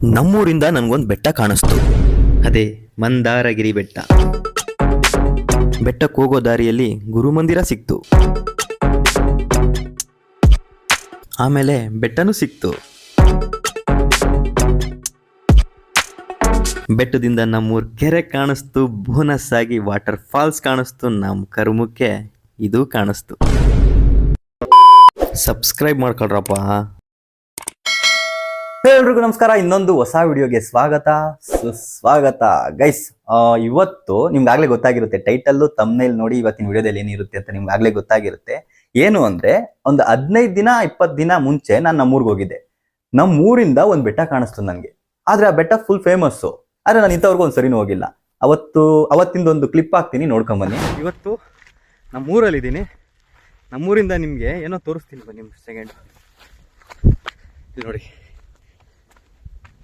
ನಮ್ಮೂರಿಂದ ನನಗೊಂದು ಬೆಟ್ಟ ಕಾಣಿಸ್ತು. ಅದೇ ಮಂದಾರಗಿರಿ ಬೆಟ್ಟ. ಬೆಟ್ಟಕ್ಕೆ ಹೋಗೋ ದಾರಿಯಲ್ಲಿ ಗುರುಮಂದಿರ ಸಿಕ್ತು. ಆಮೇಲೆ ಬೆಟ್ಟನೂ ಸಿಕ್ತು. ಬೆಟ್ಟದಿಂದ ನಮ್ಮೂರ್ ಕೆರೆ ಕಾಣಿಸ್ತು ಬೋನಸ್ ಆಗಿ ವಾಟರ್ ಫಾಲ್ಸ್ ಕಾಣಿಸ್ತು ನಮ್ಮ ಕರ್ಮಕ್ಕೆ ಇದು ಕಾಣಿಸ್ತು. ಸಬ್ಸ್ಕ್ರೈಬ್ ಮಾಡ್ಕೊಳ್ರಪ್ಪ. ಎಲ್ರಿಗೂ ನಮಸ್ಕಾರ. ಇನ್ನೊಂದು ಹೊಸ ವಿಡಿಯೋಗೆ ಸ್ವಾಗತ. ಸುಸ್ವಾಗತ. ಗೈಸ್ ಇವತ್ತು ನಿಮ್ಗೆ ಆಗ್ಲೇ ಗೊತ್ತಾಗಿರುತ್ತೆ ಟೈಟಲ್ಲು ತಮ್ನೇಲ್ ನೋಡಿ ಇವತ್ತಿನ ವಿಡಿಯೋದಲ್ಲಿ ಏನಿರುತ್ತೆ ಅಂತ ನಿಮ್ಗೆ ಆಗ್ಲೇ ಗೊತ್ತಾಗಿರುತ್ತೆ. ಏನು ಅಂದ್ರೆ, ಒಂದು ಹದಿನೈದು ದಿನ, ಇಪ್ಪತ್ತು ದಿನ ಮುಂಚೆ ನಾನು ನಮ್ಮೂರ್ಗೆ ಹೋಗಿದ್ದೆ. ನಮ್ಮೂರಿಂದ ಒಂದು ಬೆಟ್ಟ ಕಾಣಿಸ್ತು ನನಗೆ. ಆದ್ರೆ ಆ ಬೆಟ್ಟ ಫುಲ್ ಫೇಮಸ್ಸು ಆದ್ರೆ ನಾನು ಇಂಥವ್ರಿಗೂ ಒಂದು ಸರಿನೂ ಹೋಗಿಲ್ಲ. ಅವತ್ತು ಅವತ್ತಿಂದ ಒಂದು ಕ್ಲಿಪ್ ಹಾಕ್ತೀನಿ ನೋಡ್ಕೊಂಬನ್ನಿ ಇವತ್ತು ನಮ್ಮೂರಲ್ಲಿದ್ದೀನಿ ನಮ್ಮೂರಿಂದ ನಿಮಗೆ ಏನೋ ತೋರಿಸ್ತೀನಿ ಬನ್ನಿ ಸೆಕೆಂಡ್ ನೋಡಿ.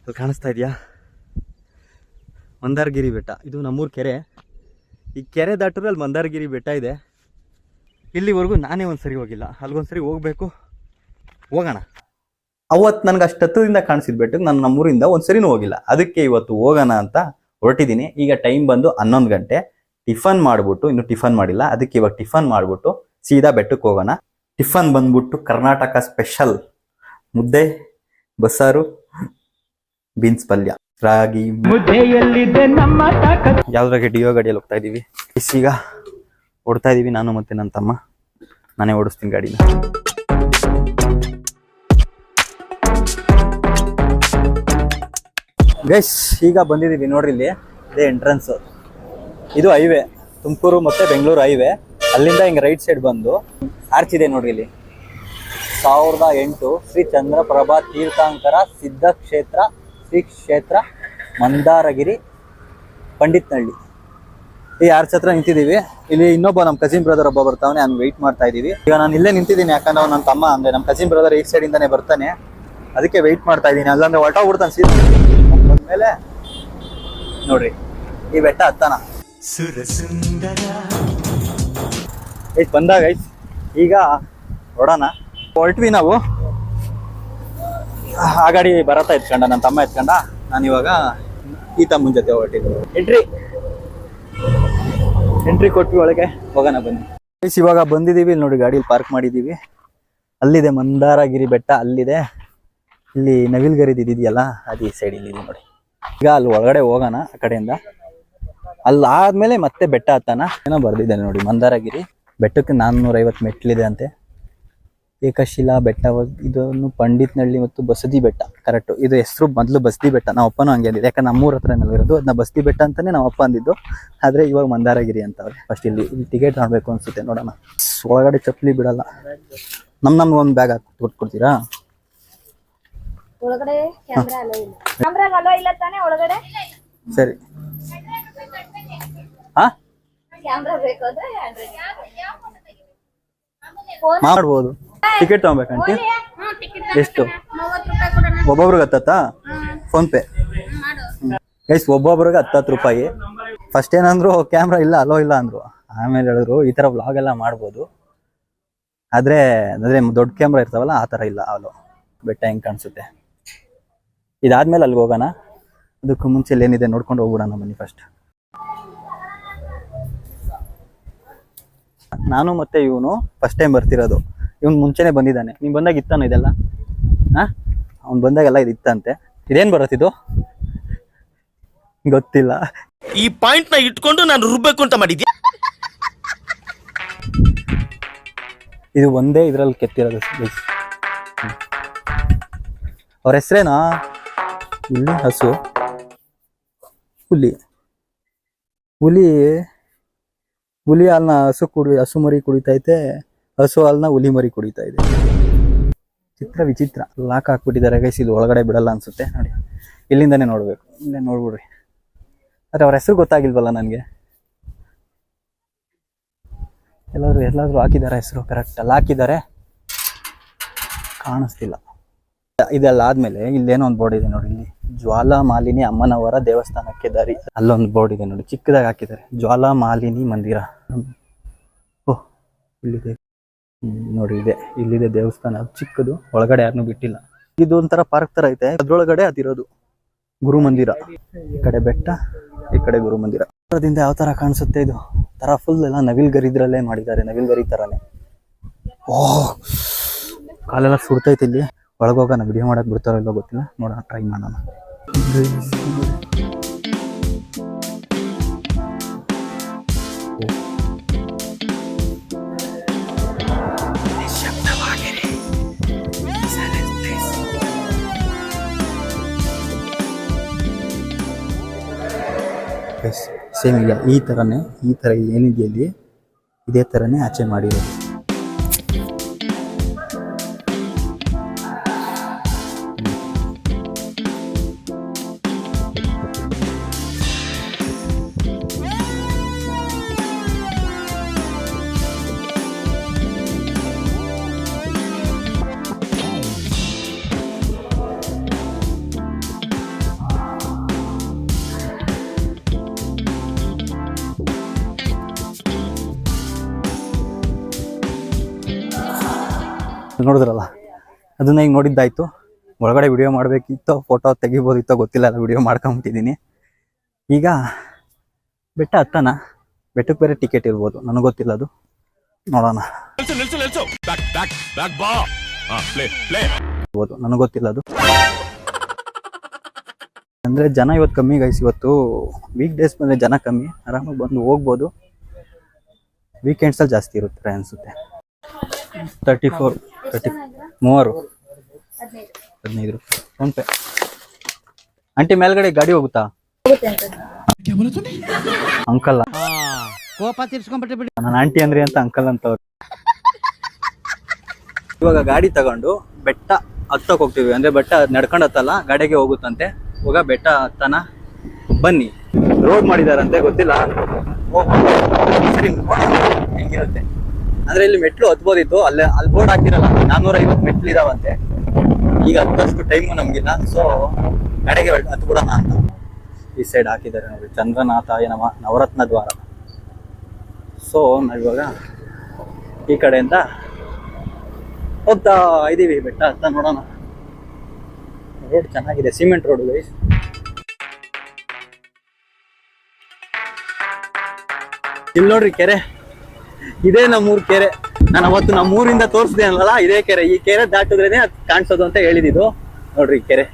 ಅಲ್ಲಿ ಕಾಣಿಸ್ತಾ ಇದೆಯಾ? ಮಂದಾರಗಿರಿ ಬೆಟ್ಟ. ಇದು ನಮ್ಮೂರು ಕೆರೆ. ಈ ಕೆರೆ ದಾಟಿದ್ರೆ ಅಲ್ಲಿ ಮಂದಾರಗಿರಿ ಬೆಟ್ಟ ಇದೆ. ಇಲ್ಲಿವರೆಗೂ ನಾನೇ ಒಂದು ಸರಿ ಹೋಗಿಲ್ಲ. ಅಲ್ಗೊಂದು ಸರಿ ಹೋಗಬೇಕು. ಹೋಗೋಣ. ಅವತ್ತು ನನಗೆ ಅಷ್ಟು ಹತ್ತದಿಂದ ಕಾಣಿಸಿದ ಬೆಟ್ಟಕ್ಕೆ ನಾನು ನಮ್ಮೂರಿಂದ ಒಂದು ಸರಿನೂ ಹೋಗಿಲ್ಲ. ಅದಕ್ಕೆ ಇವತ್ತು ಹೋಗೋಣ ಅಂತ ಹೊರಟಿದ್ದೀನಿ ಈಗ ಟೈಮ್ ಬಂದು ಹನ್ನೊಂದು ಗಂಟೆ. ಟಿಫನ್ ಮಾಡಿಬಿಟ್ಟು, ಇನ್ನು ಟಿಫನ್ ಮಾಡಿಲ್ಲ. ಅದಕ್ಕೆ ಇವಾಗ ಟಿಫನ್ ಮಾಡಿಬಿಟ್ಟು ಸೀದಾ ಬೆಟ್ಟಕ್ಕೆ ಹೋಗೋಣ. ಟಿಫನ್ ಬಂದ್ಬಿಟ್ಟು ಕರ್ನಾಟಕ ಸ್ಪೆಷಲ್ ಮುದ್ದೆ, ಬಸ್ಸಾರು ಬೀನ್ಸ್ ಪಲ್ಯ ರಾಗಿ ಯಾವ್ದ್ರಾಗೆ ಡಿಯೋ ಗಾಡಿಯಲ್ಲಿ ಹೋಗ್ತಾ ಇದೀವಿ. ಈಗ ಓಡ್ತಾ ಇದೀವಿ ನಾನು ಮತ್ತೆ ನನ್ನ ತಮ್ಮ. ನಾನೇ ಓಡಿಸ್ತೀನಿ ಗಾಡಿನ. ಗೈಸ್ ಈಗ ಬಂದಿದ್ದೀವಿ ನೋಡ್ರಿ ಇಲ್ಲಿ. ಇದೇ ಎಂಟ್ರೆನ್ಸ್ ಇದು ಹೈವೇ ತುಮಕೂರು ಮತ್ತೆ ಬೆಂಗಳೂರು ಹೈವೇ ಅಲ್ಲಿಂದ ಹಿಂಗೆ ರೈಟ್ ಸೈಡ್ ಬಂದು ಆರ್ಚ್ ಇದೆ ನೋಡ್ರಿ ಇಲ್ಲಿ. ಸಾವಿರದ ಎಂಟು ಶ್ರೀ ಚಂದ್ರಪ್ರಭಾ ತೀರ್ಥಾಂಕರ ಸಿದ್ಧ ಕ್ಷೇತ್ರ ಶ್ರೀ ಕ್ಷೇತ್ರ ಮಂದಾರಗಿರಿ ಪಂಡಿತ್ನಹಳ್ಳಿ. ಈ ಆರ್ಚ್ ಹತ್ರ ನಿಂತಿದ್ದೀವಿ? ಇಲ್ಲಿ ಇನ್ನೊಬ್ಬ ನಮ್ಮ ಕಸಿನ್ ಬ್ರದರ್ ಒಬ್ಬ ಬರ್ತಾವನೆ ನಾನು ವೆಯ್ಟ್ ಮಾಡ್ತಾ ಇದೀವಿ ಈಗ ನಾನು ಇಲ್ಲೇ ನಿಂತಿದ್ದೀನಿ, ಯಾಕಂದ್ರೆ ಅವ್ನು ನನ್ನ ತಮ್ಮ ಅಂದರೆ ನಮ್ಮ ಕಸಿನ್ ಬ್ರದರ್ ಈ ಸೈಡ್ ಇಂದಾನೆ ಬರ್ತಾನೆ. ಅದಕ್ಕೆ ವೆಯ್ಟ್ ಮಾಡ್ತಾ ಇದ್ದೀನಿ. ಅಲ್ಲಾಂದ್ರೆ ಹೊರಟೋಗ್ಬಿಡ್ತಾನೆ ಸೀದಾ. ಬಂದ್ಮೇಲೆ ನೋಡ್ರಿ, ಈ ಬೆಟ್ಟ ಹತ್ತಾನ. ಐತ್ ಬಂದಾಗ ಐತ್ ಈಗ ಹೊಡೋಣ. ಹೊರಟ್ವಿ ನಾವು. ಆ ಗಾಡಿ ಬರತ್ತಾ ಎತ್ಕೊಂಡ ನನ್ನ ತಮ್ಮ ಎತ್ಕೊಂಡ. ನಾನು ಇವಾಗ ಈ ತಮ್ಮನ ಜೊತೆ ಹೊರಟಿದ್ದು. ಎಂಟ್ರಿ ಎಂಟ್ರಿ ಕೊಟ್ವಿ ಒಳಗೆ. ಹೋಗೋಣ ಬನ್ನಿ. ಪ್ಲೀಸ್ ಇವಾಗ ಬಂದಿದ್ದೀವಿ ಇಲ್ಲಿ ನೋಡಿ ಗಾಡಿಲಿ ಪಾರ್ಕ್ ಮಾಡಿದ್ದೀವಿ ಅಲ್ಲಿದೆ ಮಂದಾರಗಿರಿ ಬೆಟ್ಟ ಅಲ್ಲಿದೆ. ಇಲ್ಲಿ ನವಿಲ್ಗರಿದಿದೆಯಲ್ಲ ಅದು ಈ ಸೈಡ್ ಇಲ್ಲಿ ನೋಡಿ. ಈಗ ಅಲ್ಲಿ ಒಳಗಡೆ ಹೋಗೋಣ ಆ ಕಡೆಯಿಂದ. ಅಲ್ಲಿ ಆದಮೇಲೆ ಮತ್ತೆ ಬೆಟ್ಟ ಹತ್ತಾನ ಏನೋ ಬರ್ದಿದ್ದಾನೆ ನೋಡಿ ಮಂದಾರಗಿರಿ. ಬೆಟ್ಟಕ್ಕೆ ನಾನ್ನೂರೈವತ್ತು ಮೆಟ್ಲಿದೆ ಅಂತೆ. ಏಕಶಿಲಾ ಬೆಟ್ಟ ಇದನ್ನು ಪಂಡಿತ್ನಳ್ಳಿ ಮತ್ತು ಬಸದಿ ಬೆಟ್ಟ ಕರೆಕ್ಟ್ ಇದು ಹೆಸರು ಮೊದಲು ಬಸದಿ ಬೆಟ್ಟ. ನಮ್ಮ ಅಪ್ಪನೂ ಹಂಗೆ ಅಂದಿದ್ದು. ಯಾಕಂದ್ರೆ ನಮ್ಮೂರ ಹತ್ರ ಇರೋದು. ಅದನ್ನ ಬಸದಿ ಬೆಟ್ಟ ಅಂತಾನೆ ನಮ್ಮ ಅಪ್ಪ ಅಂದಿದ್ದು. ಆದ್ರೆ ಇವಾಗ ಮಂದಾರಗಿರಿ ಅಂತವ್ರೆ. ಫಸ್ಟ್ ಇಲ್ಲಿ ಇಲ್ಲಿ ಟಿಕೆಟ್ ಮಾಡ್ಬೇಕು ಅನ್ಸುತ್ತೆ. ನೋಡೋಣ. ಒಳಗಡೆ ಚಪ್ಪಲಿ ಬಿಡಲ್ಲ. ನಮ್ಮ ನಮ್ಗೆ ಒಂದು ಬ್ಯಾಗ್ ಹಾಕಿ ಕೊಟ್ಕೊಡ್ತೀರಾ ಸರಿ. ಹಾ ಮಾಡ್ಬೋದು. ಟಿಕೆಟ್ ತಗೊಬೇಕಂಟಿ? ಎಷ್ಟು? ಒಬ್ಬೊಬ್ರಿಗೆ ಹತ್ತತ್ತಾ? ಫೋನ್ ಪೇ ಗೈಸ್ ಒಬ್ಬೊಬ್ರಿಗೆ ಹತ್ತತ್ತು ರೂಪಾಯಿ. ಫಸ್ಟ್ ಏನಂದ್ರು ಕ್ಯಾಮ್ರಾ ಇಲ್ಲ ಅಲೋ ಇಲ್ಲ ಅಂದ್ರು. ಆಮೇಲೆ ಹೇಳಿದ್ರು ಈ ತರ ವ್ಲಾಗ್ ಎಲ್ಲ ಮಾಡ್ಬೋದು. ಆದ್ರೆ ಅಂದ್ರೆ ದೊಡ್ಡ ಕ್ಯಾಮ್ರಾ ಇರ್ತಾವಲ್ಲ ಆ ತರ ಇಲ್ಲ ಅಲೋ ಬೆಟ್ಟ ಹೆಂಗ್ ಕಾಣಿಸುತ್ತೆ? ಇದಾದ್ಮೇಲೆ ಅಲ್ಲಿಗೆ ಹೋಗೋಣ. ಅದಕ್ಕೂ ಮುಂಚೆ ಏನಿದೆ ನೋಡ್ಕೊಂಡು ಹೋಗ್ಬಿಡೋಣ ಮನಿ ಫಸ್ಟ್ ನಾನು ಮತ್ತೆ ಇವನು ಫಸ್ಟ್ ಟೈಮ್ ಬರ್ತಿರೋದು. ಇವನು ಮುಂಚೆನೆ ಬಂದಿದ್ದಾನೆ. ನೀನ್ ಬಂದಾಗ ಇತ್ತಾನ ಇದೆಲ್ಲ? ಹಾ ಅವ್ನು ಬಂದಾಗೆಲ್ಲ ಇದು ಇತ್ತಂತೆ. ಇದೇನ್ ಬರತ್ತಿದು ಗೊತ್ತಿಲ್ಲ. ಈ ಪಾಯಿಂಟ್ನ ಇಟ್ಕೊಂಡು ನಾನು ರುಬ್ಬೇಕು ಅಂತ ಮಾಡಿದ್ಯಾ? ಇದು ಒಂದೇ ಇದ್ರಲ್ಲಿ ಕೆತ್ತಿರೋದು. ಅವ್ರ ಹೆಸ್ರೇನಾ? ಇಲ್ಲಿ ಹಸು. ಹುಲಿ. ಹುಲಿ. ಹುಲಿ ಅಲ್ಲ ಹಸು ಕುಡಿ ಹಸು ಮರಿ ಕುಡಿತೈತೆ. ಹಸು ಹಾಲ್ನ ಹುಲಿ ಮರಿ ಕುಡಿತಾ ಇದೆ. ಚಿತ್ರ ವಿಚಿತ್ರ. ಲಾಕ್ ಹಾಕ್ಬಿಟ್ಟಿದ್ದಾರೆ. ಗೈಸ್ ಇದು ಒಳಗಡೆ ಬಿಡಲ್ಲ ಅನ್ಸುತ್ತೆ. ನೋಡಿ. ಇಲ್ಲಿಂದಾನೇ ನೋಡ್ಬೇಕು. ಇಲ್ಲೇ ನೋಡ್ಬಿಡ್ರಿ. ಆದ್ರೆ ಅವ್ರ ಹೆಸರು ಗೊತ್ತಾಗಿಲ್ವಲ್ಲ ನನಗೆ? ಎಲ್ಲಾದ್ರು ಎಲ್ಲಾದ್ರೂ ಹಾಕಿದ್ದಾರೆ ಹೆಸರು. ಕರೆಕ್ಟ್ ಅಲ್ಲಿ ಹಾಕಿದ್ದಾರೆ. ಕಾಣಿಸ್ತಿಲ್ಲ. ಇದೆಲ್ಲ ಆದ್ಮೇಲೆ ಇಲ್ಲೇನೋ ಒಂದು ಬೋರ್ಡ್ ಇದೆ ನೋಡಿ ಇಲ್ಲಿ. ಜ್ವಾಲಾ ಮಾಲಿನಿ ಅಮ್ಮನವರ ದೇವಸ್ಥಾನಕ್ಕೆ ದಾರಿ. ಅಲ್ಲೊಂದು ಬೋರ್ಡ್ ಇದೆ ನೋಡಿ. ಚಿಕ್ಕದಾಗಿ ಹಾಕಿದ್ದಾರೆ. ಜ್ವಾಲಾ ಮಾಲಿನಿ ಮಂದಿರ ಓಹ್ ಇಲ್ಲಿದೆ. ನೋಡಿ ಇದೆ. ಇಲ್ಲಿದೆ ದೇವಸ್ಥಾನ. ಚಿಕ್ಕದು, ಒಳಗಡೆ ಯಾರನ್ನೂ ಬಿಟ್ಟಿಲ್ಲ. ಇದು ಒಂಥರ ಪಾರ್ಕ್ ತರ ಐತೆ. ಅದ್ರೊಳಗಡೆ ಅದಿರೋದು ಗುರು ಮಂದಿರ. ಈ ಕಡೆ ಬೆಟ್ಟ, ಈ ಕಡೆ ಗುರು ಮಂದಿರ. ದೂರದಿಂದ ಯಾವ ತರ ಕಾಣಿಸುತ್ತೆ ಇದು? ತರ ಫುಲ್ ಎಲ್ಲ ನವಿಲ್ ಗರಿದ್ರಲ್ಲೇ ಮಾಡಿದ್ದಾರೆ. ನವಿಲ್ ಗರಿ ತರಾನೇ. ಓ, ಕಾಲೆಲ್ಲ ಸುಡ್ತೈತೆ ಇಲ್ಲಿ. ಒಳಗೋಗೋಣ ವಿಡಿಯೋ ಮಾಡಕ್ ಬಿಡ್ತಾರೋ ಇಲ್ಲೋ ಗೊತ್ತಿಲ್ಲ. ನೋಡೋಣ ಟ್ರೈ ಮಾಡೋಣ. ಸೇಮ್ ಈಗ ಈ ಥರನೇ ಈ ಥರ ಏನಿದೆಯಲ್ಲಿ ಇದೇ ಥರನೇ ಆಚೆ ಮಾಡಿರೋದು. ನೋಡಿದ್ರಲ್ಲ? ಅದನ್ನ ಈಗ ನೋಡಿದ್ದಾಯ್ತು. ಒಳಗಡೆ ವಿಡಿಯೋ ಮಾಡಬೇಕಿತ್ತೋ ಫೋಟೋ ತೆಗಿಬೋದಿತ್ತೋ ಗೊತ್ತಿಲ್ಲ ಅಲ್ಲ ವಿಡಿಯೋ ಮಾಡ್ಕೊಂಬಿಟ್ಟಿದ್ದೀನಿ. ಈಗ ಬೆಟ್ಟ ಹತ್ತನ ಬೆಟ್ಟಕ್ಕೆ ಬೇರೆ ಟಿಕೆಟ್ ಇರ್ಬೋದು. ನನಗೆ ಗೊತ್ತಿಲ್ಲ ಅದು. ನೋಡೋಣ. ನನಗೆ ಗೊತ್ತಿಲ್ಲ ಅದು. ಅಂದರೆ ಜನ ಇವತ್ತು ಕಮ್ಮಿ ಗೈಸ್ ಇವತ್ತು ವೀಕ್ ಡೇಸ್ ಮೇಲೆ ಜನ ಕಮ್ಮಿ. ಆರಾಮಾಗಿ ಬಂದು ಹೋಗ್ಬೋದು. ವೀಕೆಂಡ್ಸಲ್ಲಿ ಜಾಸ್ತಿ ಇರುತ್ತೆ ಅನ್ಸುತ್ತೆ. ತರ್ಟಿ ಫೋರ್ ತರ್ಟಿ ಮೂವರು. ಹದಿನೈದು. ಫೋನ್ಪೇ ಆಂಟಿ ಮೇಲ್ಗಡೆ ಗಾಡಿ ಹೋಗುತ್ತಾ? ಅಂಕಲ್. ಕೋಪ ತೀರ್ಸ್ಕೊಂಡ್ಬಿಟ್ಟು ನನ್ನ ಆಂಟಿ ಅಂದ್ರಿ ಅಂತ ಅಂಕಲ್ ಅಂತವ್ರು? ಇವಾಗ ಗಾಡಿ ತಗೊಂಡು ಬೆಟ್ಟ ಹತ್ತಕ್ ಹೋಗ್ತೀವಿ. ಅಂದ್ರೆ ಬೆಟ್ಟ ನಡ್ಕೊಂಡ್ ಹತ್ತಲ್ಲ ಗಾಡಿಗೆ ಹೋಗುತ್ತಂತೆ. ಇವಾಗ ಬೆಟ್ಟ ಹತ್ತನ ಬನ್ನಿ. ರೋಡ್ ಮಾಡಿದಾರಂತೆ ಗೊತ್ತಿಲ್ಲ. ಹೆಂಗಿರುತ್ತೆ? ಅಂದ್ರೆ ಇಲ್ಲಿ ಮೆಟ್ಲು ಹತ್ಬೋದಿತ್ತು, ಅಲ್ಲೇ ಅಲ್ಲಿ ಬೋರ್ಡ್ ಹಾಕಿರಲ್ಲ ನಾನ್ನೂರ ಐವತ್ತು ಮೆಟ್ಲು ಇದಾವಂತೆ. ಈಗ ಹತ್ತಷ್ಟು ಟೈಮು ನಮ್ಗಿಲ್ಲ ಸೊ ಕಡೆಗೆ ಹತ್ ಬಿಡೋಣ ಅಂತ. ಈ ಸೈಡ್ ಹಾಕಿದ್ದಾರೆ ನೋಡಿ, ಚಂದ್ರನಾಥ, ಏನವ, ನವರತ್ನ ದ್ವಾರ. ಸೊ ನಾವಿವಾಗ ಈ ಕಡೆಯಿಂದ ಹೋಗ್ತಾ ಇದೀವಿ ಬೆಟ್ಟ ಅಂತ ನೋಡೋಣ. ರೋಡ್ ಚೆನ್ನಾಗಿದೆ ಸಿಮೆಂಟ್ ರೋಡ್ ಗೈಸ್ ಇಲ್ಲಿ ನೋಡ್ರಿ ಕೆರೆ. ಇದೇ ನಮ್ಮೂರ್ ಕೆರೆ. ನಾನು ಅವತ್ತು ನಮ್ಮೂರಿಂದ ತೋರಿಸಿದೆ ಅಲ್ಲ ಇದೇ ಕೆರೆ. ಈ ಕೆರೆ ದಾಟಿದ್ರೇನೆ ಅದ್ ಕಾಣಿಸೋದು ಅಂತ ಹೇಳಿದಿದ್ದು. ನೋಡ್ರಿ ಈ ಕೆರೆ.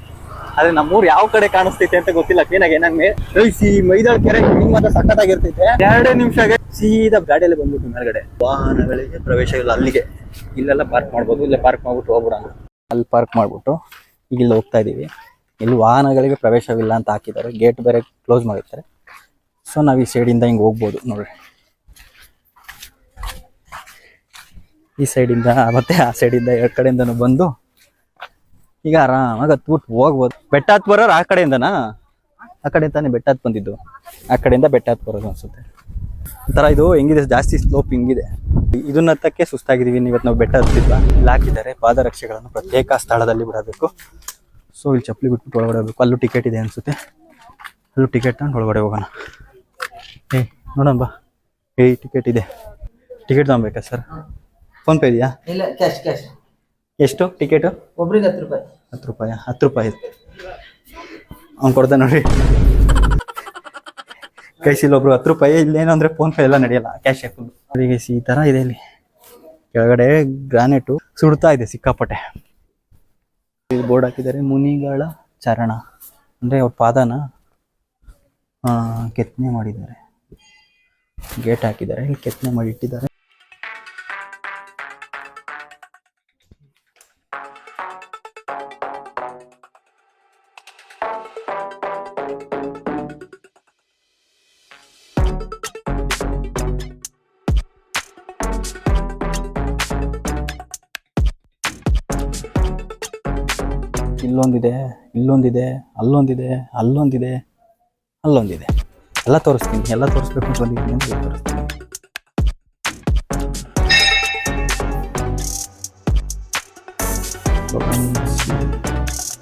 ಆದ್ರೆ ನಮ್ಮೂರ್ ಯಾವ ಕಡೆ ಕಾಣಿಸ್ತೈತೆ ಅಂತ ಗೊತ್ತಿಲ್ಲ. ಕ್ಲೀನಾಗಿ ನಂಗೆ ಸಿ ಮೈದಾಳ ಕೆರೆ ಹಿಂಗ್ ಮಾತ್ರ ಸಖತ್ತಾಗಿರ್ತೈತೆ. ಎರಡೇ ನಿಮಿಷಗೆ ಸೀದಾ ಗಾಡಿಯಲ್ಲಿ ಬಂದ್ಬಿಟ್ಟು ಮೇಲ್ಗಡೆ. ವಾಹನಗಳಿಗೆ ಪ್ರವೇಶ ಇಲ್ಲ ಅಲ್ಲಿಗೆ. ಇಲ್ಲೆಲ್ಲ ಪಾರ್ಕ್ ಮಾಡ್ಬೋದು. ಇಲ್ಲೇ ಪಾರ್ಕ್ ಮಾಡ್ಬಿಟ್ಟು ಹೋಗ್ಬಿಡೋಣ. ಅಲ್ಲಿ ಪಾರ್ಕ್ ಮಾಡ್ಬಿಟ್ಟು ಇಲ್ಲಿ ಹೋಗ್ತಾ ಇದೀವಿ. ಇಲ್ಲಿ ವಾಹನಗಳಿಗೆ ಪ್ರವೇಶವಿಲ್ಲ ಅಂತ ಹಾಕಿದ್ದಾರೆ. ಗೇಟ್ ಬೇರೆ ಕ್ಲೋಸ್ ಮಾಡಿರ್ತಾರೆ. ಸೊ ನಾವು ಈ ಸೈಡಿಂದ ಹಿಂಗೆ ಹೋಗ್ಬೋದು ನೋಡ್ರಿ. ಈ ಸೈಡಿಂದ ಮತ್ತೆ ಆ ಸೈಡಿಂದ ಎರಡು ಕಡೆಯಿಂದನೂ ಬಂದು ಈಗ ಆರಾಮಾಗಿ ಹತ್ಬಿಟ್ಟು ಹೋಗ್ಬೋದು. ಬೆಟ್ಟ ಹತ್ ಬರೋರು ಆ ಕಡೆಯಿಂದನಾ? ಆ ಕಡೆ ತಾನೇ ಬೆಟ್ಟ ಹತ್ ಬಂದಿದ್ದು. ಆ ಕಡೆಯಿಂದ ಬೆಟ್ಟ ಹತ್ ಬರೋದು ಅನ್ಸುತ್ತೆ. ಒಂಥರ ಇದು ಹೆಂಗಿದೆ, ಜಾಸ್ತಿ ಸ್ಲೋಪ್ ಹಿಂಗಿದೆ. ಇದನ್ನ ಹತ್ತಕ್ಕೆ ಸುಸ್ತಾಗಿದ್ದೀವಿ ಇವತ್ತು ನಾವು ಬೆಟ್ಟ ಹತ್ತಿದ್ವ? ಇಲ್ಲಿ ಹಾಕಿದ್ದಾರೆ ಪಾದರಕ್ಷೆಗಳನ್ನು ಪ್ರತ್ಯೇಕ ಸ್ಥಳದಲ್ಲಿ ಬಿಡಬೇಕು. ಸೊ ಇಲ್ಲಿ ಚಪ್ಪಲಿ ಬಿಟ್ಬಿಟ್ಟು ಒಳಗಡೆ ಹೋಗ್ಬೇಕು. ಅಲ್ಲೂ ಟಿಕೆಟ್ ಇದೆ ಅನ್ಸುತ್ತೆ. ಅಲ್ಲೂ ಟಿಕೆಟ್ ತಗೊಂಡು ಒಳಗಡೆ ಹೋಗೋಣ. ಏ ನೋಡೋಣ ಬಾ. ಏಯ್ ಟಿಕೆಟ್ ಇದೆ. ಟಿಕೆಟ್ ತಗೊಬೇಕಾ ಸರ್ ಫೋನ್ಪೇ ಇದೆಯಾ? ಇಲ್ಲ ಕ್ಯಾಶ್ ಕ್ಯಾಶ್ ಎಷ್ಟು? ಟಿಕೆಟ್ ಒಬ್ರಿಗೆ ಹತ್ತು ರೂಪಾಯಿ. ಹತ್ತು ರೂಪಾಯಿ? ಹತ್ತು ರೂಪಾಯಿ ಅವ್ನು ಕೊಡ್ದೆ ನೋಡಿ. ಕೈಸಿಲ್ ಒಬ್ರು ಹತ್ತು ರೂಪಾಯಿ ಇಲ್ಲೇನು ಅಂದ್ರೆ ಫೋನ್ ಪೇ ಎಲ್ಲ ನಡೆಯಲ್ಲ ಕ್ಯಾಶ್ ಫುಲ್ ಅವರಿಗೆ ಈ ತರ ಇದೆ ಇಲ್ಲಿ. ಕೆಳಗಡೆ ಗ್ರಾನೈಟು ಸುಡ್ತಾ ಇದೆ ಸಿಕ್ಕಾಪಟ್ಟೆ. ಬೋರ್ಡ್ ಹಾಕಿದ್ದಾರೆ ಮುನಿಗಳ ಚರಣ. ಅಂದ್ರೆ ಅವ್ರ ಪಾದನ ಕೆತ್ತನೆ ಮಾಡಿದ್ದಾರೆ. ಗೇಟ್ ಹಾಕಿದ್ದಾರೆ ಇಲ್ಲಿ ಕೆತ್ತನೆ ಮಾಡಿ ಇಟ್ಟಿದ್ದಾರೆ. ಇಲ್ಲೊಂದಿದೆ ಇಲ್ಲೊಂದಿದೆ, ಅಲ್ಲೊಂದಿದೆ ಅಲ್ಲೊಂದಿದೆ ಅಲ್ಲೊಂದಿದೆ. ಎಲ್ಲ ತೋರಿಸ್ತೀನಿ, ಎಲ್ಲ ತೋರಿಸ್ಬೇಕು ಅಂತ ಬಂದಿದ್ದೀನಿ ಅಂತ ತೋರಿಸ್ತೀನಿ.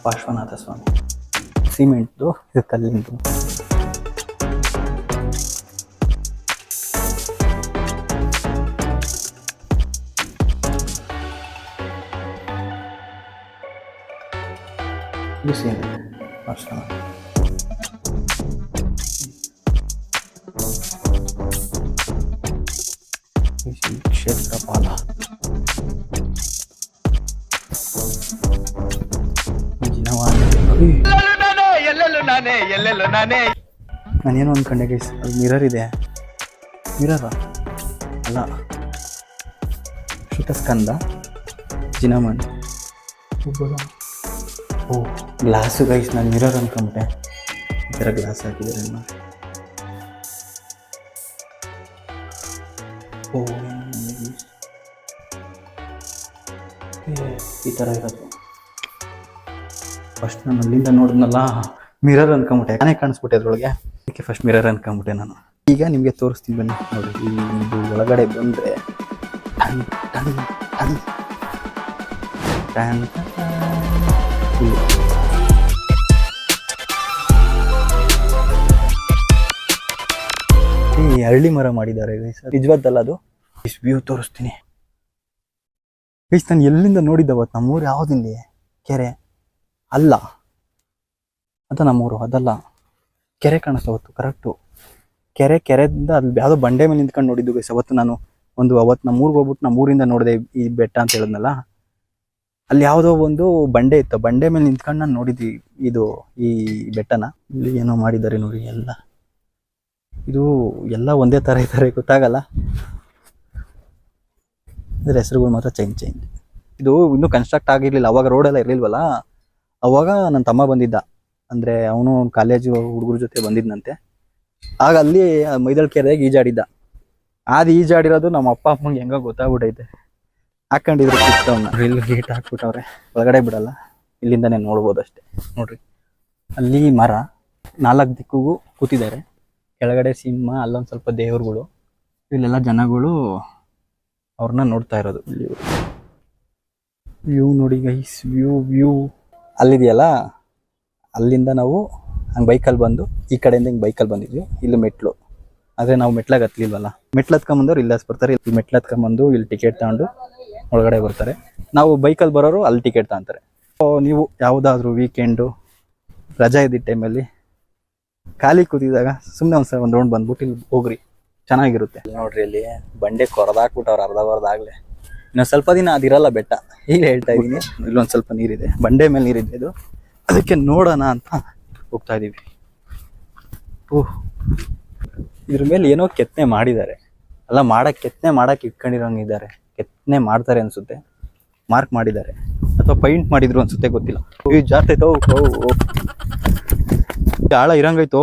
ಪಾರ್ಶ್ವನಾಥ ಸ್ವಾಮಿ. ಸಿಮೆಂಟ್ದು ಇದು ಕಲ್ಲಿಂದು. başlama. Şef kapalı. ನಾನೇನು ಅನ್ಕೊಂಡೆ ಗೈಸ್ ಅಲ್ಲಿ ಮಿರರ್ ಇದೆ ಮಿರರ ಅಲ್ಲ ಶುತಸ್ಕಂದ ಜಿನಮನ್ ಓ ಗ್ಲಾಸು ಗೈಸ್ ನಾನು ಮಿರರ್ ಅಂದ್ಕೊಂಬಿಟ್ಟೆ ಈ ಥರ ಗ್ಲಾಸ್ ಹಾಕಿದ್ದಾರೆ. ಓ ಈ ಥರ ಇರೋದು. ಫಸ್ಟ್ ನಾನು ಅಲ್ಲಿಂದ ನೋಡಿದ್ನಲ್ಲ ಮಿರರ್ ಅಂದ್ಕೊಂಬಿಟ್ಟೆ ನಾನೇ ಕಾಣಿಸ್ಬಿಟ್ಟೆ ಅದ್ರೊಳಗೆ. ಅದಕ್ಕೆ ಫಸ್ಟ್ ಮಿರರ್ ಅಂದ್ಕೊಂಬಿಟ್ಟೆ ನಾನು. ಈಗ ನಿಮಗೆ ತೋರಿಸ್ತೀನಿ ಬನ್ನಿ. ನೋಡಿ ಇದು ಒಳಗಡೆ ಬಂದರೆ ಟನ್ ಟನ್ ಟನ್ ಟನ್ ಹಳ್ಳಿ ಮರ ಮಾಡಿದ್ದಾರೆ ನಿಜವಾದ್ದಲ್ಲ ಅದು ಇಷ್ಟು ವ್ಯೂ ತೋರಿಸ್ತೀನಿ. ಗೈಸ್ ನಾನು ಎಲ್ಲಿಂದ ನೋಡಿದ್ದೆ ಅವತ್ತು? ನಮ್ಮೂರು ಯಾವುದಿಲ್ಲಿ ಕೆರೆ. ಅಲ್ಲ. ಅದ ನಮ್ಮೂರು, ಅದಲ್ಲ. ಕೆರೆ ಕಾಣಿಸ್ತು ಅವತ್ತು ಕರೆಕ್ಟು ಕೆರೆ, ಕೆರೆಯಿಂದ ಅಲ್ಲಿ ಯಾವುದೋ ಬಂಡೆ ಮೇಲೆ ನಿಂತ್ಕೊಂಡು ನೋಡಿದ್ದು ಗೈಸ್ ಅವತ್ತು ನಾನು ಒಂದು, ಅವತ್ತು ನಮ್ಮೂರಿಗೆ ಹೋಗ್ಬಿಟ್ಟು ನಮ್ಮೂರಿಂದ ನೋಡಿದೆ ಈ ಬೆಟ್ಟ ಅಂತ ಹೇಳಿದ್ನಲ್ಲ. ಅಲ್ಲಿ ಯಾವುದೋ ಒಂದು ಬಂಡೆ ಇತ್ತು. ಬಂಡೆ ಮೇಲೆ ನಿಂತ್ಕೊಂಡು ನಾನು ನೋಡಿದ್ವಿ ಇದು, ಈ ಬೆಟ್ಟನ. ಇಲ್ಲಿ ಏನೋ ಮಾಡಿದ್ದಾರೆ ನೋಡಿ ಎಲ್ಲ. ಇದು ಎಲ್ಲ ಒಂದೇ ಥರ ಇದ್ದಾರೆ ಗೊತ್ತಾಗಲ್ಲ. ಇದರ ಹೆಸರುಗಳು ಮಾತ್ರ ಚೇಂಜ್ ಚೇಂಜ್ ಇದು ಇನ್ನೂ ಕನ್ಸ್ಟ್ರಕ್ಟ್ ಆಗಿರಲಿಲ್ಲ ಅವಾಗ ರೋಡೆಲ್ಲ ಇರಲಿಲ್ವಲ್ಲ? ಅವಾಗ ನನ್ನ ತಮ್ಮ ಬಂದಿದ್ದ. ಅಂದರೆ ಅವನು ಕಾಲೇಜು ಹುಡುಗರ ಜೊತೆ ಬಂದಿದ್ದನಂತೆ ಆಗ ಅಲ್ಲಿ ಮೈದಳ ಕೆರೆಯಾಗ ಈಜಾಡಿದ್ದ. ಅದು ಈಜಾಡಿರೋದು ನಮ್ಮ ಅಪ್ಪ ಅಮ್ಮಂಗೆ ಹೆಂಗೋ ಗೊತ್ತಾಗ್ಬಿಟ್ಟೈತೆ. ಹಾಕೊಂಡಿದ್ರು ಇಲ್ಲಿ ಗೇಟ್ ಹಾಕ್ಬಿಟ್ಟವ್ರೆ. ಒಳಗಡೆ ಬಿಡಲ್ಲ ಇಲ್ಲಿಂದನೇ ನೋಡ್ಬೋದು ಅಷ್ಟೇ ನೋಡ್ರಿ. ಅಲ್ಲಿ ಮರ ನಾಲ್ಕು ದಿಕ್ಕಿಗೂ ಕೂತಿದ್ದಾರೆ. ಕೆಳಗಡೆ ಸಿಂಹ, ಅಲ್ಲೊಂದು ಸ್ವಲ್ಪ ದೇವರುಗಳು. ಇಲ್ಲೆಲ್ಲ ಜನಗಳು ಅವ್ರನ್ನ ನೋಡ್ತಾ ಇರೋದು. ಇಲ್ಲಿ ವ್ಯೂ ನೋಡಿ ಗೈಸ್ ವ್ಯೂ ವ್ಯೂ ಅಲ್ಲಿದೆಯಲ್ಲ? ಅಲ್ಲಿಂದ ನಾವು ಹಂಗೆ ಬೈಕಲ್ಲಿ ಬಂದು ಈ ಕಡೆಯಿಂದ ಹಿಂಗೆ ಬೈಕಲ್ಲಿ ಬಂದಿದ್ವಿ. ಇಲ್ಲಿ ಮೆಟ್ಲು. ಆದರೆ ನಾವು ಮೆಟ್ಲಾಗ ಹತ್ಲಿಲ್ವಲ್ಲ? ಮೆಟ್ಲು ಹತ್ಕೊಂಬಂದವ್ರು ಇಲ್ಲಿ ಬರ್ತಾರೆ ಇಲ್ಲಿ ಮೆಟ್ಲು ಹತ್ಕೊಂಬಂದು ಇಲ್ಲಿ ಟಿಕೆಟ್ ತಗೊಂಡು ಒಳಗಡೆ ಬರ್ತಾರೆ. ನಾವು ಬೈಕಲ್ಲಿ ಬರೋರು ಅಲ್ಲಿ ಟಿಕೆಟ್ ತಗೊಂತಾರೆ. ನೀವು ಯಾವುದಾದ್ರೂ ವೀಕೆಂಡು ರಜಾ ಇದ್ದಿದ್ದ ಟೈಮಲ್ಲಿ ಖಾಲಿ ಕೂತಿದಾಗ ಸುಮ್ಮನೆ ಒಂದ್ಸಲ ಒಂದು ರೌಂಡ್ ಬಂದ್ಬಿಟ್ಟು ಇಲ್ಲಿ ಹೋಗ್ರಿ. ಚೆನ್ನಾಗಿರುತ್ತೆ. ನೋಡ್ರಿ ಇಲ್ಲಿ ಬಂಡೆ ಕೊರದಾಕ್ಬಿಟ್ಟವ್ರು ಅರ್ಧ ಬರ್ದಾಗ್ಲೇ. ಇನ್ನೊಂದು ಸ್ವಲ್ಪ ದಿನ ಅದಿರಲ್ಲ ಬೆಟ್ಟ. ಈಗ ಹೇಳ್ತಾ ಇದೀನಿ. ಇಲ್ಲೊಂದು ಸ್ವಲ್ಪ ನೀರಿದೆ. ಬಂಡೆ ಮೇಲೆ ನೀರಿದೆ ಇದು. ಅದಕ್ಕೆ ನೋಡೋಣ ಅಂತ ಹೋಗ್ತಾ ಇದೀವಿ. ಓಹ್. ಇದ್ರ ಮೇಲೆ ಏನೋ ಕೆತ್ತನೆ ಮಾಡಿದ್ದಾರೆ. ಅಲ್ಲ, ಮಾಡಕ್ ಕೆತ್ತನೆ ಮಾಡಕ್ ಇಟ್ಕೊಂಡಿರೋಂಗಿದ್ದಾರೆ ಕೆತ್ತನೆ ಮಾಡ್ತಾರೆ ಅನ್ಸುತ್ತೆ. ಮಾರ್ಕ್ ಮಾಡಿದ್ದಾರೆ. ಅಥವಾ ಪೈಂಟ್ ಮಾಡಿದ್ರು ಅನ್ಸುತ್ತೆ, ಗೊತ್ತಿಲ್ಲ. ಓ ಓ. ಆಳ ಇರಂಗೈತೋ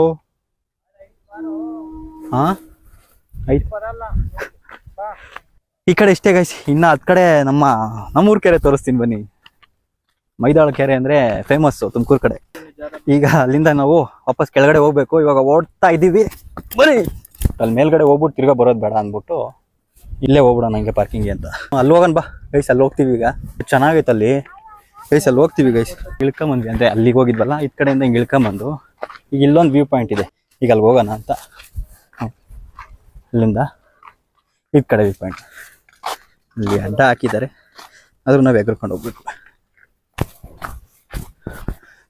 ಹಾ? ಈ ಕಡೆ ಇಷ್ಟೇ ಗೈಸ್ ಇನ್ನ ಹತ್ ಕಡೆ ನಮ್ಮ ನಮ್ಮೂರ್ ಕೆರೆ ತೋರಿಸ್ತೀನಿ ಬನ್ನಿ. ಮೈದಾಳ ಕೆರೆ ಅಂದ್ರೆ ಫೇಮಸ್ ತುಮಕೂರು ಕಡೆ. ಈಗ ಅಲ್ಲಿಂದ ನಾವು ವಾಪಸ್ ಕೆಳಗಡೆ ಹೋಗ್ಬೇಕು. ಇವಾಗ ಓಡ್ತಾ ಇದ್ದೀವಿ. ಬನ್ನಿ. ಅಲ್ಲಿ ಮೇಲ್ಗಡೆ ಹೋಗ್ಬಿಟ್ಟು ತಿರ್ಗಾ ಬರೋದು ಬೇಡ ಅಂದ್ಬಿಟ್ಟು ಇಲ್ಲೇ ಹೋಗ್ಬಿಡೋಣ ನಂಗೆ ಪಾರ್ಕಿಂಗ್ ಅಂತ. ಅಲ್ಲಿ ಹೋಗೋಣ ಬಾ. ಗೈಸ್ ಅಲ್ಲಿ ಹೋಗ್ತೀವಿ ಈಗ. ಚೆನ್ನಾಗೈತೆ ಅಲ್ಲಿ. ಗೈಸ್ ಅಲ್ಲಿ ಹೋಗ್ತೀವಿ ಗೈಸ್ ಇಳ್ಕೊಂಬಂದ್ವಿ ಅಂದ್ರೆ ಅಲ್ಲಿಗೆ ಹೋಗಿದ್ವಲ್ಲ? ಈ ಕಡೆಯಿಂದ ಹಿಂಗೆ ಇಳ್ಕೊಂಬಂದು ಈಗ ಇಲ್ಲೊಂದು ವ್ಯೂ ಪಾಯಿಂಟ್ ಇದೆ. ಈಗ ಅಲ್ಲಿ ಹೋಗೋಣ ಅಂತ. ಇಲ್ಲಿಂದ ಈ ಕಡೆ ವ್ಯೂ ಪಾಯಿಂಟ್ ಇಲ್ಲಿ ಅಡ್ಡ ಹಾಕಿದ್ದಾರೆ. ಆದ್ರೂ ನಾವು ಎಗರ್ಕೊಂಡು ಹೋಗ್ಬೇಕು.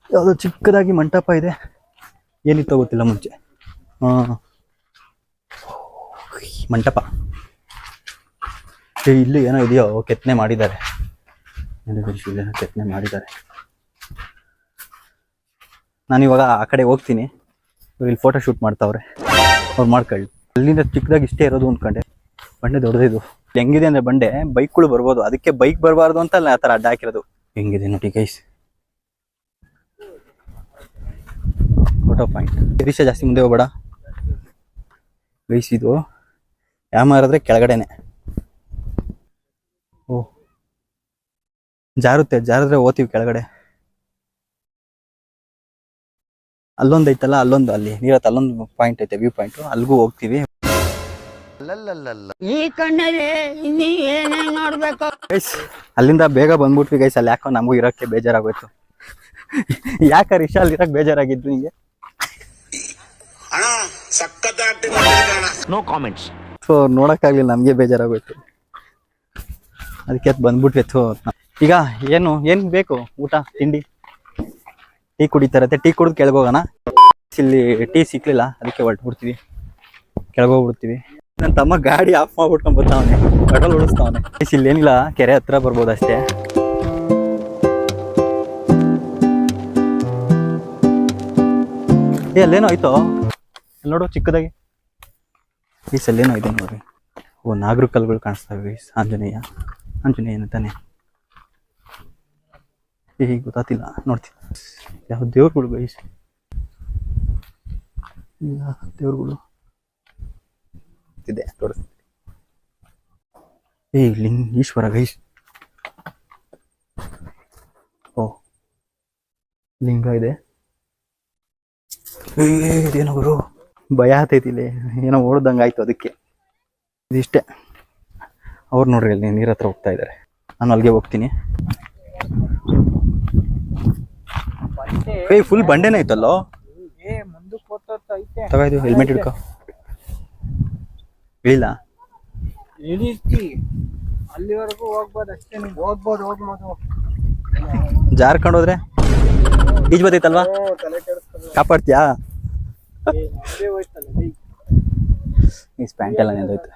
ಯಾವುದೋ ಚಿಕ್ಕದಾಗಿ ಮಂಟಪ ಇದೆ. ಏನಿತ್ತೋ ಗೊತ್ತಿಲ್ಲ ಮುಂಚೆ. ಮಂಟಪ. ಇಲ್ಲಿ ಏನೋ ಇದೆಯೋ, ಕೆತ್ತನೆ ಮಾಡಿದ್ದಾರೆ. ಕೆತ್ತನೆ ಮಾಡಿದ್ದಾರೆ. ನಾನು ಇವಾಗ ಆ ಕಡೆ ಹೋಗ್ತೀನಿ. ಇಲ್ಲಿ ಫೋಟೋ ಶೂಟ್ ಮಾಡ್ತಾವ್ರೆ. ಅವ್ರು ಮಾಡ್ಕೊಳ್ಳಿ. ಅಲ್ಲಿಂದ ಚಿಕ್ಕದಾಗಿ ಇಷ್ಟೇ ಇರೋದು ಅಂದ್ಕೊಂಡೆ ಬಂಡೆ ದೊಡ್ಡದಿದು ಹೆಂಗಿದೆ ಅಂದ್ರೆ ಬಂಡೆ ಬೈಕ್ಗಳು ಬರ್ಬೋದು. ಅದಕ್ಕೆ ಬೈಕ್ ಬರಬಾರ್ದು ಅಂತ ಅಲ್ಲ ಆ ಥರ ಅಡ್ಡ ಹಾಕಿರೋದು. ಹೆಂಗಿದೆ ನೋಡಿ ಗೈಸ್ ಫೋಟೋ ಪಾಯಿಂಟ್ ಗಿರೀಶ ಜಾಸ್ತಿ ಮುಂದೆ ಹೋಗ್ಬೇಡ. ಗೈಸ್ ಇದು ಯಾವ ಆದ್ರೆ ಕೆಳಗಡೆನೆ. ಓ. ಜಾರುತ್ತೆ, ಜಾರಿದ್ರೆ ಓದ್ತೀವಿ ಕೆಳಗಡೆ. ಅಲ್ಲೊಂದು ಐತಲ್ಲ ಅಲ್ಲೊಂದು ಅಲ್ಲಿ ನೀರತ್ತ ಅಲ್ಲೊಂದು ಪಾಯಿಂಟ್ ಐತೆ ವ್ಯೂ ಪಾಯಿಂಟ್ ಅಲ್ಲಿಗೂ ಹೋಗ್ತೀವಿ. ಈ ಕಣ್ಣಲ್ಲಿ ಇನ್ನೀ ಏನೇನ್ ನೋಡ್ಬೇಕು? ಗೈಸ್ ಅಲ್ಲಿಂದ ಬೇಗ ಬಂದ್ಬಿಟ್ವಿ ಗೈಸ್ ಅಲ್ಲಿ ಯಾಕೋ ನಮಗೂ ಇರೋಕ್ಕೆ ಬೇಜಾರಾಗೋಯ್ತು. ಯಾಕೆ ರಿಷಾ ಅಲ್ಲಿ ಇರಕ್ ಬೇಜಾರಾಗಿದ್ದು ನಿಂಗೆ? ನೋ ಕಾಮೆಂಟ್ಸ್ ಸೊ ನೋಡಕ್ಕಾಗ್ಲಿಲ್ಲ ನಮಗೆ ಬೇಜಾರಾಗೋಯ್ತು. ಅದಕ್ಕೆ ಅದ್ ಬಂದ್ಬಿಟ್ವಿ ಥು ಈಗ ಏನು ಏನು ಬೇಕು? ಊಟ ತಿಂಡಿ? ಟೀ ಕುಡಿತಾರತ್ತೆ ಟೀ ಕುಡಿದು ಕೆಳಗೋಗೋಣ. ಇಲ್ಲಿ ಟೀ ಸಿಕ್ಲಿಲ್ಲ, ಅದಕ್ಕೆ ಹೊರಟ್ಬಿಡ್ತೀವಿ. ಕೆಳಗೋಗ್ಬಿಡ್ತೀವಿ. ನನ್ನ ತಮ್ಮ ಗಾಡಿ ಆಫ್ ಮಾಡ್ಬಿಟ್ಕೊಂಡ್ ಬರ್ತಾವನೆ. ಪೆಟ್ರೋಲ್ ಉಳಿಸ್ತಾವನೆ. ಇಲ್ಲಿ ಏನಿಲ್ಲ ಕೆರೆ ಹತ್ರ ಬರ್ಬೋದು ಅಷ್ಟೇ ಏ, ಅಲ್ಲೇನೋ ಆಯ್ತೋ? ನೋಡು, ಚಿಕ್ಕದಾಗಿ. ಈ ಅಲ್ಲೇನೋ ಇದೆ ನೋಡ್ರಿ. ಓ ನಾಗರ ಕಲ್ಗಳು ಕಾಣಿಸ್ತಾವೆ ಆಂಜನೇಯ. ಆಂಜನೇಯನ ತಾನೆ. ಈಗ ಗೊತ್ತಾತಿಲ್ಲ ನೋಡ್ತೀನಿ. ಯಾವ ದೇವ್ರುಗಳು ಗೈಸ್ ದೇವ್ರುಗಳು. ಇದೆ ತೋರಿಸ್ತೀನಿ. ಏ ಲಿಂಗೇಶ್ವರ ಗೈಸ್. ಓ ಲಿಂಗ ಇದೆ. ಏ ಇದೇನೋ ಗುರು? ಭಯ ಆತೈತಿ ಇಲ್ಲಿ. ಏನೋ ಓಡ್ದಂಗೆ ಆಯ್ತು ಅದಕ್ಕೆ. ಇದಿಷ್ಟೇ. ಅವ್ರು ನೋಡ್ರಿ ಅಲ್ಲಿ ನೀರ ಹತ್ರ ಹೋಗ್ತಾ ಇದ್ದಾರೆ ನಾನು ಅಲ್ಲಿಗೆ ಹೋಗ್ತೀನಿ. ಏಯ್ ಫುಲ್ ಬಂಡೆನೇ ಐತಲ್ಲೋ ತಗೋ ಹೆಲ್ಮೆಟ್ ಹಿಡ್ಕೋ. ಇಲ್ಲ ಜಾರ್ಕೊಂಡ್ ಅಲ್ಲಿವರೆಗೂ ಹೋಗ್ಬೋದು ಅಷ್ಟೇ ನೀವು ಹೋಗ್ಬೋದು ಹೋಗ್ಬೋದು. ಜಾರ್ಕೊಂಡು ಹೋದ್ರೆ? ಈಜ್ ಬತ್ತೈತಲ್ವಾ? ಕಾಪಾಡ್ತೀಯಾ. ಈ ಪ್ಯಾಂಟ್ ಎಲ್ಲ ನೆಂದೋಯ್ತು.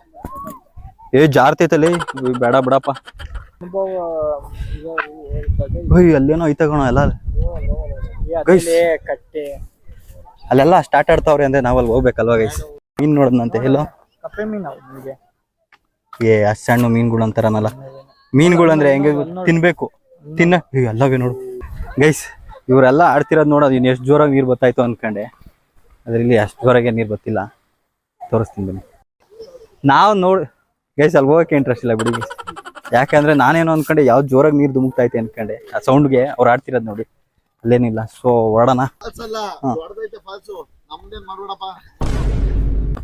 ಏ ಜಾರ್ತೈತಲ್ಲಿ ಬೇಡ ಬಿಡಪ್ಪ. ಓಯ್ ಅಲ್ಲೇನೋ ಐತಗೋಣ ಎಲ್ಲ ಅದಲ್ಲೇ ಕಟ್ಟೆ. ಅಲ್ಲೆಲ್ಲ ಸ್ಟಾರ್ಟ್ ಆಡ್ತಾವ್ರಿ ಅಂದ್ರೆ ನಾವ್ ಅಲ್ಲಿ ಹೋಗ್ಬೇಕಲ್ವಾ ಗೈಸ್? ಮೀನ್ ನೋಡದ್ನಂತೆ ಎಲ್ಲೋ ಕಪ್ಪೆ ಮೀನು ನಿಮಗೆ. ಏ ಅಷ್ಟ್ ಸಣ್ಣ ಮೀನ್ಗಳು ಅಂತಾರನಲ್ಲ. ಮೀನ್ಗಳು ಅಂದ್ರೆ ಹೆಂಗ ತಿನ್ಬೇಕು. ತಿನ್ನ. ಎಲ್ಲವೇ ನೋಡು. ಗೈಸ್ ಇವರೆಲ್ಲ ಆಡ್ತಿರೋದ್ ನೋಡೋದು ಇನ್ನು ಎಷ್ಟು ಜೋರಾಗಿ ನೀರು ಬತ್ತಾಯ್ತು ಅನ್ಕೊಂಡೆ. ಅದ್ರಲ್ಲಿ ಅಷ್ಟ್ ಜೋರಾಗೆ ನೀರು ಬತ್ತಿಲ್ಲ. ತೋರಿಸ್ತೀನಿ ಬನ್ನಿ. ನಾವು ನೋಡಿ ಗೈಸ್ ಅಲ್ಲಿ ಹೋಗಕ್ಕೆ ಇಂಟ್ರೆಸ್ಟ್ ಇಲ್ಲ ಬಿಡಿ. ಯಾಕಂದ್ರೆ ನಾನೇನೋ ಅನ್ಕೊಂಡೆ ಯಾವ್ದು ಜೋರಾಗಿ ನೀರು ಧುಮುಕ್ತೈತೆ ಅನ್ಕೊಂಡೆ. ಆ ಸೌಂಡ್ಗೆ ಅವ್ರು ಆಡ್ತಿರೋದು ನೋಡಿ. ಅಲ್ಲೇನಿಲ್ಲ. ಸೊ ಹೊರಡೋಣ.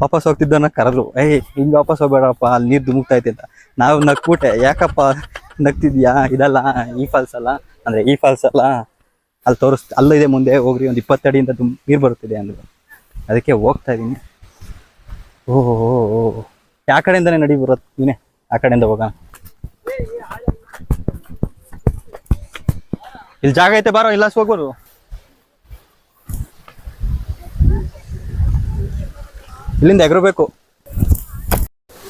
ವಾಪಸ್ ಹೋಗ್ತಿದ್ದನ್ನ ಕರೆದ್ರು. ಏಯ್ ಹಿಂಗ್ ವಾಪಸ್ ಹೋಗ್ಬೇಡಪ್ಪ ಅಲ್ಲಿ ನೀರು ದುಮುಕ್ತಾ ಅಂತ. ನಾವು ನಕ್ಬಿಟ್ಟೆ ಯಾಕಪ್ಪ ನಗ್ತಿದ್ಯಾ? ಇದಲ್ಲ ಈ ಫಾಲ್ಸ್ ಅಲ್ಲ? ಅಂದ್ರೆ ಈ ಫಾಲ್ಸ್ ಅಲ್ಲ. ಅಲ್ಲಿ ತೋರಿಸ್ ಅಲ್ಲಿದೆ ಮುಂದೆ ಹೋಗ್ರಿ ಒಂದು ಇಪ್ಪತ್ತಡಿಯಿಂದ ತುಂಬ ನೀರು ಬರುತ್ತಿದೆ ಅಂದ್ರು. ಅದಕ್ಕೆ ಹೋಗ್ತಾ ಇದೀನಿ. ಓಹೋ ಓ ಯಾ ಕಡೆಯಿಂದನೇ ನಡಿ ಬರುತ್ತೆ ನೀನೆ? ಆ ಕಡೆಯಿಂದ ಹೋಗೋಣ. ಇಲ್ಲಿ ಜಾಗ ಐತೆ ಬಾರೋ, ಇಲ್ಲ ಹೋಗ್ಬೋದು ಇಲ್ಲಿಂದ ಎಗರಬೇಕು.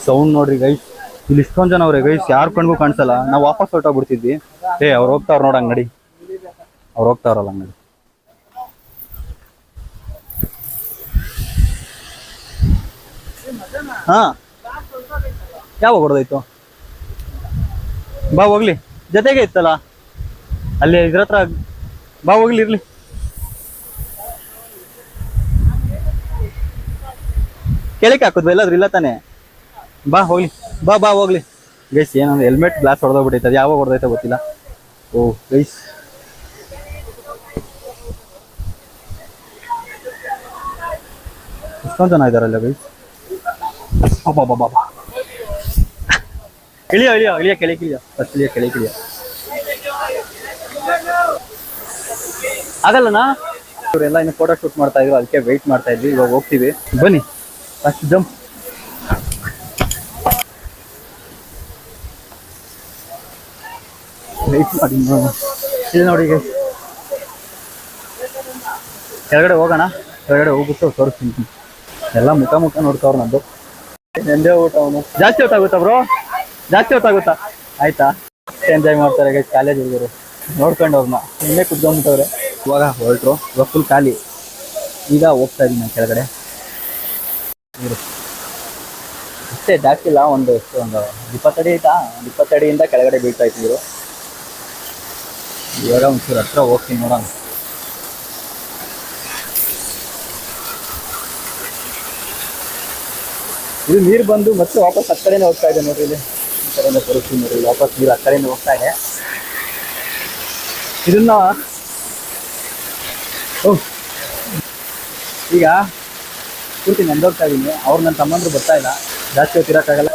ಸೌಂಡ್ ನೋಡ್ರಿ ಗೈಸ್ ಇಲ್ಲಿ ಇಷ್ಟೊಂದ್ ಜನ ಅವ್ರೆ ಗೈಸ್ ಯಾರ್ ಕಣ್ಗೂ ಕಾಣಿಸಲ್ಲ. ನಾವು ವಾಪಸ್ ಹೊರಟೋಗ್ಬಿಡ್ತಿದ್ವಿ. ಏ, ಅವ್ರು ಹೋಗ್ತಾವ್ರ ನೋಡ ಅಂಗಡಿ. ಅವ್ರು ಹೋಗ್ತಾವ್ರಲ್ಲ ಅಂಗಡಿ. ಹಾ. ಯಾವಾಗ ಹೊಡೆದೋಯ್ತು? ಬಾ ಹೋಗ್ಲಿ. ಜೊತೆಗೆ ಇತ್ತಲ್ಲ? ಅಲ್ಲಿ ಇದ್ರ ಹತ್ರ ಬಾ ಹೋಗ್ಲಿ, ಇರ್ಲಿ. ಕೇಳಿಕ್ ಹಾಕುದ್ ಎಲ್ಲಾದ್ರೂ ಇಲ್ಲ ತಾನೆ? ಬಾ, ಹೋಗ್ಲಿ. ಬಾ ಬಾ, ಹೋಗ್ಲಿ. ಗೈಸ್, ಏನಂದ್ರೆ ಹೆಲ್ಮೆಟ್ ಗ್ಲಾಸ್ ಹೊಡೆದೋಗ್ಬಿಟ್ಟೈತೆ. ಅದು ಯಾವಾಗ ಹೊಡೆದೈತೆ ಗೊತ್ತಿಲ್ಲ. ಓ, ಗೈಸ್. ಎಷ್ಟೊಂದು ಜನ ಇದಾರಲ್ಲ ಗೈಸ್? ಬಾಬಾ ಬಾಬಾ ಇಳಿಯೋ ಇಳಿಯೋ, ಇಳಿಯ, ಕೆಳಗೆ ಇಳಿಯೋ. ಫಸ್ಟ್ ಇಳಿಯ. ಆಗಲ್ಲನಾ ಇವರೆಲ್ಲ ಇನ್ನು ಫೋಟೋ ಶೂಟ್ ಮಾಡ್ತಾ ಇದ್ರು ಅದಕ್ಕೆ ವೆಯ್ಟ್ ಮಾಡ್ತಾ ಇದ್ವಿ ಇವಾಗ ಹೋಗ್ತೀವಿ. ಬನ್ನಿ. ಫಸ್ಟ್ ಜಂಪ್ ವೆಯ್ಟ್ ಮಾಡಿ. ಇಲ್ಲಿ ನೋಡಿ. ಕೆಳಗಡೆ ಹೋಗೋಣ. ಕೆಳಗಡೆ ಹೋಗ್ಬಿಟ್ಟು ತೋರಿಸ್ತೀನಿ ಎಲ್ಲ ಮುಖ ಮುಖ ನೋಡ್ತಾವ್ರು ನಂದು. ಎಂದೇ ಊಟ ಅವನು. ಜಾಸ್ತಿ ಹೊತ್ತಾಗುತ್ತಾ ಬ್ರೋ ಜಾಸ್ತಿ ಹೊತ್ತಾಗುತ್ತಾ ಆಯ್ತಾ? ಎಂಜಾಯ್ ಮಾಡ್ತಾರೆ ಕಾಲೇಜ್ ಹುಡುಗರು. ನೋಡ್ಕೊಂಡು ಅವ್ರನ್ನ ಇಲ್ಲೇ ಕುತ್ಕೊಂಡ್ಬಿಟ್ಟವ್ರೆ. ಇವಾಗ ಹೊರಟ್ರು. ಇವಾಗ ಫುಲ್ ಖಾಲಿ. ಈಗ ಹೋಗ್ತಾ ಇದ್ದೀನಿ ನಾನು ಕೆಳಗಡೆ. ನೀರು ಅಷ್ಟೇ ಜಾಸ್ತಿ ಇಲ್ಲ, ಒಂದು ಎಷ್ಟು, ಒಂದು ಇಪ್ಪತ್ತಡಿ ಆಯ್ತಾ? ಒಂದು ಇಪ್ಪತ್ತಡಿಯಿಂದ ಕೆಳಗಡೆ ಬೀಳ್ತಾ ಇತ್ತು ನೀರು ಇವಾಗ ಒಂಚೂರು ಹತ್ರ ಹೋಗ್ತೀನಿ ನೋಡೋಣ. ಇದು ನೀರು ಬಂದು ಮತ್ತೆ ವಾಪಸ್ ಆ ಹೋಗ್ತಾ ಇದೆ ನೋಡ್ರಿ ಇಲ್ಲಿ. ಈ ಕಡೆಯಿಂದ ಬರುತ್ತೀನಿ ನೋಡಿ ವಾಪಸ್ ನೀರು ಆ ಕಡೆಯಿಂದ ಹೋಗ್ತಾ ಇದೆ. ಇದನ್ನ ಈಗ ಪೂರ್ತಿ ನೆಂದೋಗ್ತಾ ಇದೀನಿ ಅವ್ರು ನನ್ನ ತಮ್ಮಂದ್ರು ಬರ್ತಾ ಇಲ್ಲ. ಜಾಸ್ತಿ ಹೊತ್ತು ಇರೋಕ್ಕಾಗಲ್ಲ.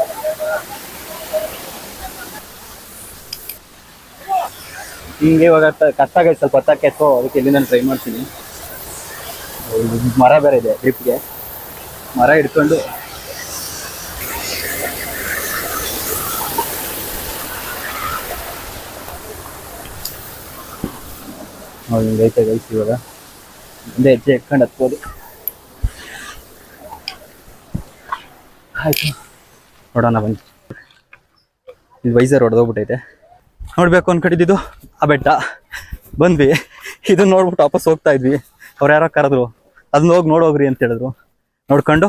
ಹಿಂಗೆ ಇವಾಗ ಕಷ್ಟ ಆಗೈತೆ ಸ್ವಲ್ಪ ಹತ್ತಕ್ಕೆ ಸೊ ಅದಕ್ಕೆ ನಾನು ಟ್ರೈ ಮಾಡ್ತೀನಿ. ಮರ ಬೇರೆ ಇದೆ ಟ್ರಿಪ್ಗೆ ಮರ ಹಿಡ್ಕೊಂಡು. ಹೌದು ಹಿಂಗೆ ಐತೆ ಗೈಸ್ ಇವಾಗ. ಮುಂದೆ ಹೆಜ್ಜೆ ಇಟ್ಕೊಂಡು ಹತ್ಬೋದು ಆಯ್ತು ನೋಡೋಣ ಬನ್ನಿ ಇಲ್ಲಿ ವೈಸರ್ ಹೊಡೆದೋಗ್ಬಿಟ್ಟೈತೆ ನೋಡ್ಬೇಕು ಅನ್ಕೊಂಡಿದ್ದು ಆ ಬೆಟ್ಟ. ಬಂದ್ವಿ. ಇದನ್ನ ನೋಡ್ಬಿಟ್ಟು ವಾಪಸ್ ಹೋಗ್ತಾ ಇದ್ವಿ. ಅವ್ರು ಯಾರೋ ಕರೆದ್ರು. ಅದನ್ನ ಹೋಗಿ ನೋಡೋಗ್ರಿ ಅಂತ ಹೇಳಿದ್ರು. ನೋಡ್ಕೊಂಡು,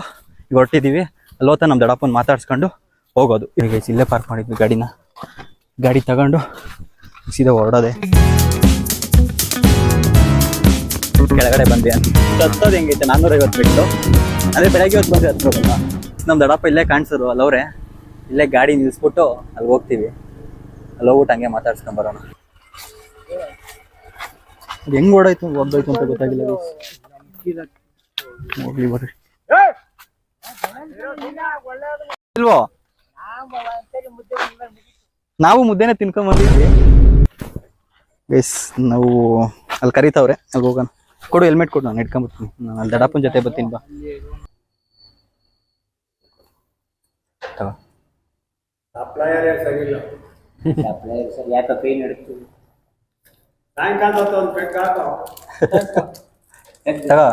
ಈಗ ಹೊರಟಿದ್ದೀವಿ ಅಲ್ಲಿ ಹೋಗ್ತಾ ನಮ್ಮ ದಡಪ್ಪನ ಮಾತಾಡ್ಸ್ಕೊಂಡು ಹೋಗೋದು. ಈಗ ಇಲ್ಲೇ ಪಾರ್ಕ್ ಮಾಡಿದ್ವಿ ಗಾಡಿನ. ಗಾಡಿ ತಗೊಂಡು, ಸೀದಾ ಹೊರಡೋದೆ. ಕೆಳಗಡೆ ಬಂದ್ವಿ ಹತ್ತೋದು ಹೆಂಗೈತೆ? ನಾನ್ನೂರೈವತ್ತು ಬಿಟ್ಟು. ಅದೇ ಬೆಳಗ್ಗೆ ಹೊತ್ತು ಬಂದು ಹತ್ಬೇಕಲ್ಲ ನಮ್ಮ ದಡಪ್ಪ ಇಲ್ಲೇ ಕಾಣಿಸಿದ್ರು ಅಲ್ಲವ್ರೆ. ಇಲ್ಲೇ ಗಾಡಿ ನಿಲ್ಲಿಸ್ಬಿಟ್ಟು ಅಲ್ಲಿ ಹೋಗ್ತೀವಿ. ಅಲ್ಲಿ ಹೋಗ್ಬಿಟ್ಟು ಹಂಗೆ ಮಾತಾಡ್ಸ್ಕೊಂಡ್ ಬರೋಣ. ಅದು ಹೆಂಗ್ ಓಡಾಯ್ತು? ಒದ್ದೋಯ್ತು ಅಂತ ಗೊತ್ತಾಗಿಲ್ಲ. ಹೋಗ್ಲಿ ಬರ್ರಿ. ಇಲ್ವೋ? ನಾವು ಮುದ್ದೆನೆ ತಿನ್ಕೊಂಡ್ ಬಂದಿದ್ವಿ. ಗೈಸ್ ನಾವು ಅಲ್ಲಿ ಕರಿತಾವ್ರೆ. ಅಲ್ಲಿ ಹೋಗೋಣ. ಕೊಡು ಹೆಲ್ಮೆಟ್ ಕೊಡು ನಾನು ಇಟ್ಕೊಂಡ್ಬರ್ತೀನಿ ನಾನು ಅಲ್ಲಿ ದಡಪ್ಪನ ಜೊತೆ ಬರ್ತೀನಿ ಬಾ. ತಗೋ. ತಗೋ.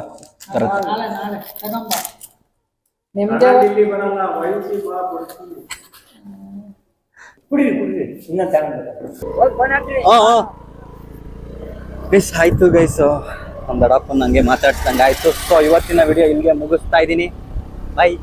ಬರುತ್ತೆ. ಗೈಸ್ ಆಯ್ತು ಗೈಸ್ ನಮ್ಮ ದಡಪ್ಪನ ಹಂಗೆ ಮಾತಾಡ್ಸ್ದಂಗೆ ಆಯಿತು. ಸೊ ಇವತ್ತಿನ ವಿಡಿಯೋ ಇಲ್ಲಿಗೆ ಮುಗಿಸ್ತಾ ಇದ್ದೀನಿ. ಬಾಯ್